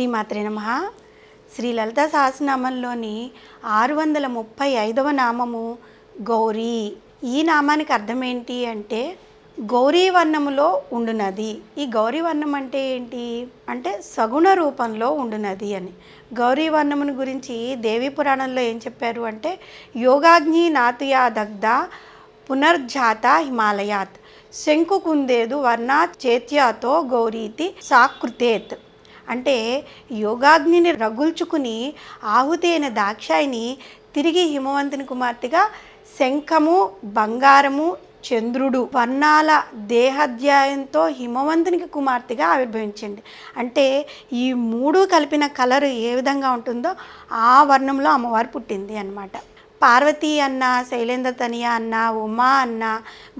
శ్రీమాత్రే నమ. శ్రీ లలిత సహస్రనామంలోని ఆరు వందల ముప్పై ఐదవ నామము గౌరీ. ఈ నామానికి అర్థం ఏంటి అంటే గౌరీ వర్ణములో ఉండునది. ఈ గౌరీ వర్ణం అంటే ఏంటి? అంటే సగుణ రూపంలో ఉండునది అని. గౌరీ వర్ణమును గురించి దేవి పురాణంలో ఏం చెప్పారు అంటే యోగాగ్ని నాతుయా దగ్ధ పునర్జాత హిమాలయాత్. శంకు కుందేదు వర్ణ చేత్యాతో గౌరీతి సాకృతేత్. అంటే యోగాగ్నిని రగుల్చుకుని ఆహుతి అయిన దాక్షాయిని తిరిగి హిమవంతుని కుమార్తెగా శంఖము బంగారము చంద్రుడు వర్ణాల దేహాధ్యాయంతో హిమవంతునికి కుమార్తెగా ఆవిర్భవించండి అంటే ఈ మూడు కలిపిన కలర్ ఏ విధంగా ఉంటుందో ఆ వర్ణంలో అమ్మవారు పుట్టింది అన్నమాట. పార్వతి అన్న శైలేంద్ర తనియ అన్న ఉమా అన్న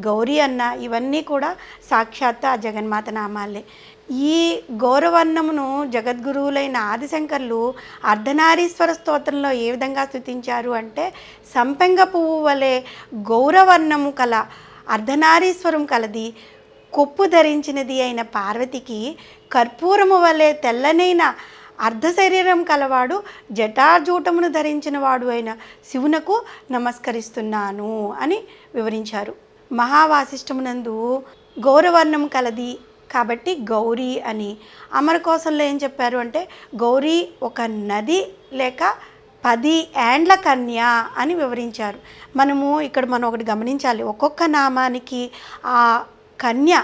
గౌరీ అన్న ఇవన్నీ కూడా సాక్షాత్ ఆ జగన్మాత నామాలే. ఈ గౌరవర్ణమును జగద్గురువులైన ఆదిశంకర్లు అర్ధనారీశ్వర స్తోత్రంలో ఏ విధంగా స్థుతించారు అంటే సంపెంగ పువ్వు వలె గౌరవర్ణము కల అర్ధనారీశ్వరం కలది కొప్పు ధరించినది అయిన పార్వతికి కర్పూరము వలె తెల్లనైన అర్ధ శరీరం కలవాడు జటాజూటమును ధరించిన వాడు అయిన శివునకు నమస్కరిస్తున్నాను అని వివరించారు. మహావాసిష్టమునందు గౌరవర్ణం కలది కాబట్టి గౌరీ అని. అమరకోశంలో ఏం చెప్పారు అంటే గౌరీ ఒక నది లేక పది ఏండ్ల కన్య అని వివరించారు. మనము ఇక్కడ మనం ఒకటి గమనించాలి. ఒక్కొక్క నామానికి ఆ కన్య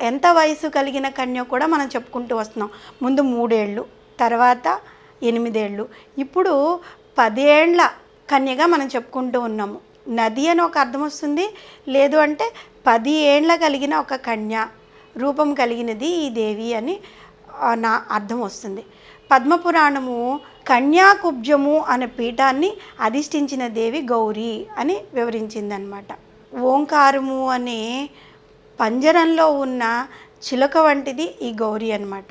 ఎంత వయసు కలిగిన కన్య కూడా మనం చెప్పుకుంటూ వస్తున్నాం. ముందు మూడేళ్ళు తర్వాత ఎనిమిదేళ్ళు. ఇప్పుడు పదేండ్ల కన్యగా మనం చెప్పుకుంటూ ఉన్నాము. నది అని ఒక అర్థం వస్తుంది. లేదు అంటే పది ఏండ్ల కలిగిన ఒక కన్య. రూపం కలిగినది ఈ దేవి అని నా అర్థం వస్తుంది. పద్మపురాణము కన్యాకుబ్జము అనే పీఠాన్ని అధిష్ఠించిన దేవి గౌరీ అని వివరించిందనమాట ఓంకారము అనే పంజరంలో ఉన్న చిలుక వంటిది ఈ గౌరీ అనమాట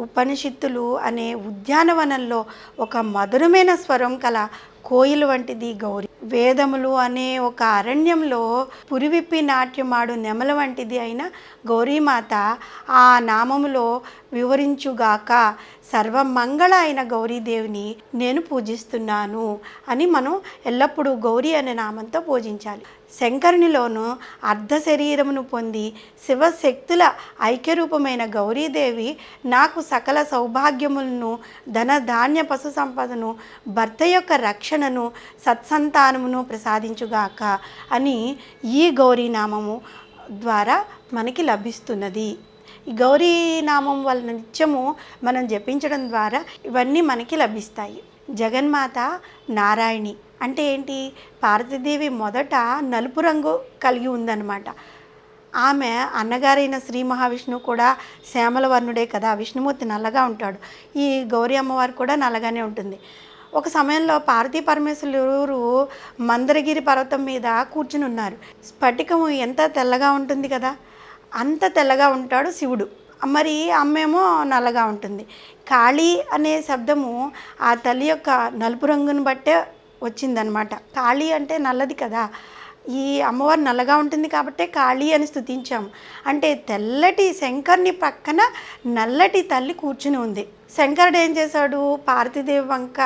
ఉపనిషత్తులు అనే ఉద్యానవనంలో ఒక మధురమైన స్వరం కల కోయిలు వంటిది గౌరి. వేదములు అనే ఒక అరణ్యంలో పురివిప్పి నాట్యమాడు నెమల వంటిది అయిన గౌరీమాత ఆ నామములో వివరించుగాక సర్వమంగళ అయిన గౌరీదేవిని నేను పూజిస్తున్నాను అని మనం ఎల్లప్పుడూ గౌరీ అనే నామంతో పూజించాలి. శంకరునిలోను అర్ధ శరీరమును పొంది శివశక్తుల ఐక్యరూపమైన గౌరీదేవి నాకు సకల సౌభాగ్యములను ధన ధాన్య పశు సంపదను భర్త యొక్క రక్షణను సత్సంతానమును ప్రసాదించుగాక అని ఈ గౌరీ నామము ద్వారా మనకి లభిస్తున్నది. ఈ గౌరీ నామం వల్ల నిత్యము మనం జపించడం ద్వారా ఇవన్నీ మనకి లభిస్తాయి. జగన్మాత నారాయణి అంటే ఏంటి? పార్వతీదేవి మొదట నలుపు రంగు కలిగి ఉందన్నమాట. ఆమె అన్నగారైన శ్రీ మహావిష్ణువు కూడా శ్యామల వర్ణుడే కదా విష్ణుమూర్తి నల్లగా ఉంటాడు. ఈ గౌరీ అమ్మవారు కూడా నల్లగానే ఉంటుంది. ఒక సమయంలో పార్వతీ పరమేశ్వరులు మందరగిరి పర్వతం మీద కూర్చుని ఉన్నారు. స్ఫటికము ఎంత తెల్లగా ఉంటుంది కదా? అంత తెల్లగా ఉంటాడు శివుడు. మరి అమ్మేమో నల్లగా ఉంటుంది. కాళీ అనే శబ్దము ఆ తల్లి యొక్క నలుపు రంగును బట్టే వచ్చిందనమాట. కాళీ అంటే నల్లది కదా. ఈ అమ్మవారు నల్లగా ఉంటుంది కాబట్టే కాళీ అని స్థుతించాము అంటే తెల్లటి శంకర్ని పక్కన నల్లటి తల్లి కూర్చుని ఉంది. శంకరుడు ఏం చేశాడు? పార్వతీదేవి వంక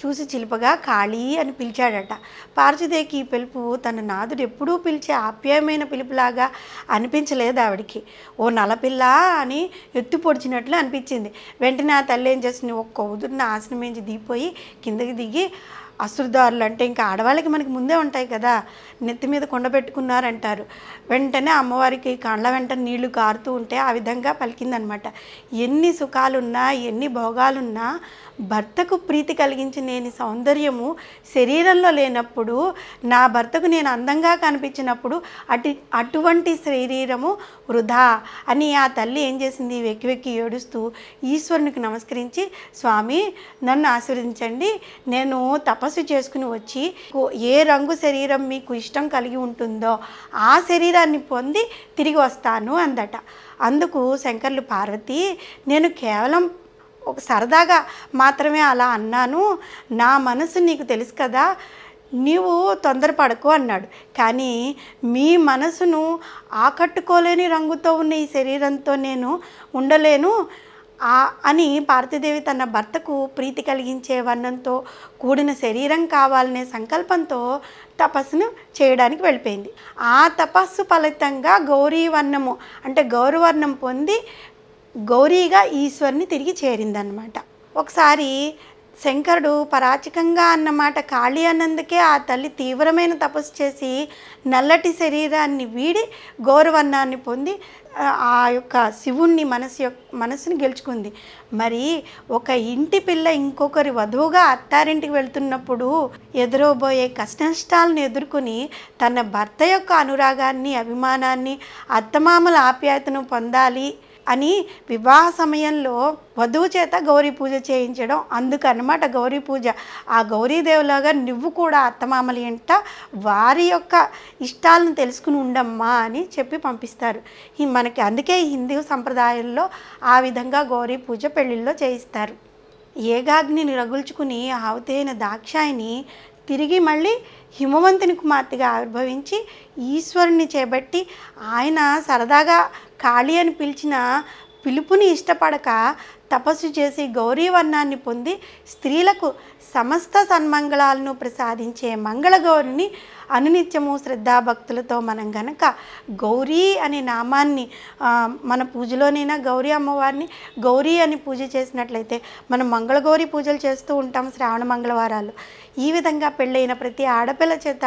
చూసి చిలుపగా కాళీ అని పిలిచాడట. పార్వతీదేవికి ఈ పిలుపు తన నాదుడు ఎప్పుడూ పిలిచే ఆప్యాయమైన పిలుపులాగా అనిపించలేదు ఆవిడికి. ఓ నలపిల్ల అని ఎత్తు పొడిచినట్లు అనిపించింది. వెంటనే ఆ తల్లి ఏం చేసింది? ఒక్క ఉదురున ఆసనం నుంచి దిగిపోయి కిందకి దిగి అసురుదారులు అంటే ఇంకా ఆడవాళ్ళకి మనకి ముందే ఉంటాయి కదా. నెత్తి మీద కొండ పెట్టుకున్నారంటారు. వెంటనే అమ్మవారికి కాళ్ళ వెంట నీళ్ళు కారుతూ ఉంటే ఆ విధంగా పలికిందనమాట. ఎన్ని సుఖాలున్నా ఎన్ని భోగాలున్నా భర్తకు ప్రీతి కలిగించి నేను సౌందర్యము శరీరంలో లేనప్పుడు నా భర్తకు నేను అందంగా కనిపించినప్పుడు అటు అటువంటి శరీరము వృధా అని ఆ తల్లి ఏం చేసింది? వెక్కి వెక్కి ఏడుస్తూ ఈశ్వరునికి నమస్కరించి స్వామి నన్ను ఆశీర్వదించండి. నేను తపస్సు చేసుకుని వచ్చి ఏ రంగు శరీరం మీకు ఇష్టం కలిగి ఉంటుందో ఆ శరీరాన్ని పొంది తిరిగి వస్తాను అందట. అందుకు శంకర్లు పార్వతి నేను కేవలం ఒక సరదాగా మాత్రమే అలా అన్నాను. నా మనసు నీకు తెలుసు కదా నీవు తొందరపడకు అన్నాడు. కానీ మీ మనసును ఆకట్టుకోలేని రంగుతో ఉన్న ఈ శరీరంతో నేను ఉండలేను. అని పార్థిదేవి తన భర్తకు ప్రీతి కలిగించే వర్ణంతో కూడిన శరీరం కావాలనే సంకల్పంతో తపస్సును చేయడానికి వెళ్ళిపోయింది. ఆ తపస్సు ఫలితంగా గౌరీ వర్ణము అంటే గౌరవర్ణం పొంది గౌరీగా ఈశ్వరుని తిరిగి చేరిందనమాట ఒకసారి శంకరుడు పరాచికంగా అన్నమాట ఖాళీ అన్నందుకే ఆ తల్లి తీవ్రమైన తపస్సు చేసి నల్లటి శరీరాన్ని వీడి గౌరవన్నాన్ని పొంది ఆ, ఆ యొక్క శివుణ్ణి మనసు యొక్క మనసుని గెలుచుకుంది. మరి ఒక ఇంటి పిల్ల ఇంకొకరి వధువుగా అత్తారింటికి వెళ్తున్నప్పుడు ఎదురవబోయే కష్టనష్టాలను ఎదుర్కొని తన భర్త యొక్క అనురాగాన్ని అభిమానాన్ని అత్తమామల ఆప్యాయతను పొందాలి. అని వివాహ సమయంలో వధువు చేత గౌరీ పూజ చేయించడం అందుకన్నమాట గౌరీ పూజ. ఆ గౌరీదేవులాగా నువ్వు కూడా అత్తమామలు ఎంట వారి యొక్క ఇష్టాలను తెలుసుకుని ఉండమ్మా అని చెప్పి పంపిస్తారు. మనకి అందుకే హిందూ సంప్రదాయంలో ఆ విధంగా గౌరీ పూజ పెళ్ళిళ్ళలో చేయిస్తారు. ఏగాగ్నిని రగుల్చుకుని ఆవుతైన దాక్షాయిని తిరిగి మళ్ళీ హిమవంతుని కుమార్తెగా ఆవిర్భవించి ఈశ్వరుని చేపట్టి ఆయన సరదాగా కాళీ అని పిలిచిన పిలుపుని ఇష్టపడక తపస్సు చేసి గౌరీవర్ణాన్ని పొంది స్త్రీలకు సమస్త సన్మంగళాలను ప్రసాదించే మంగళగౌరిని అనునిత్యము శ్రద్ధాభక్తులతో మనం గనక గౌరీ అనే నామాన్ని మన పూజలోనైనా గౌరీ అమ్మవారిని గౌరీ అని పూజ చేసినట్లయితే మనం మంగళగౌరి పూజలు చేస్తూ ఉంటాం శ్రావణ మంగళవారాలు. ఈ విధంగా పెళ్ళైన ప్రతి ఆడపిల్ల చేత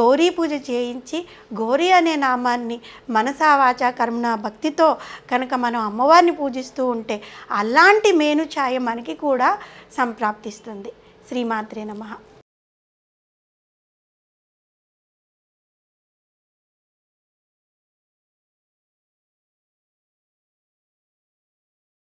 గౌరీ పూజ చేయించి గౌరీ అనే నామాన్ని మనసా వాచా కర్మణ భక్తితో కనుక మనం అమ్మవారిని పూజిస్తూ ఉంటే అలాంటి మేను ఛాయ మనకి కూడా సంప్రాప్తిస్తుంది. శ్రీమాత్రే నమః.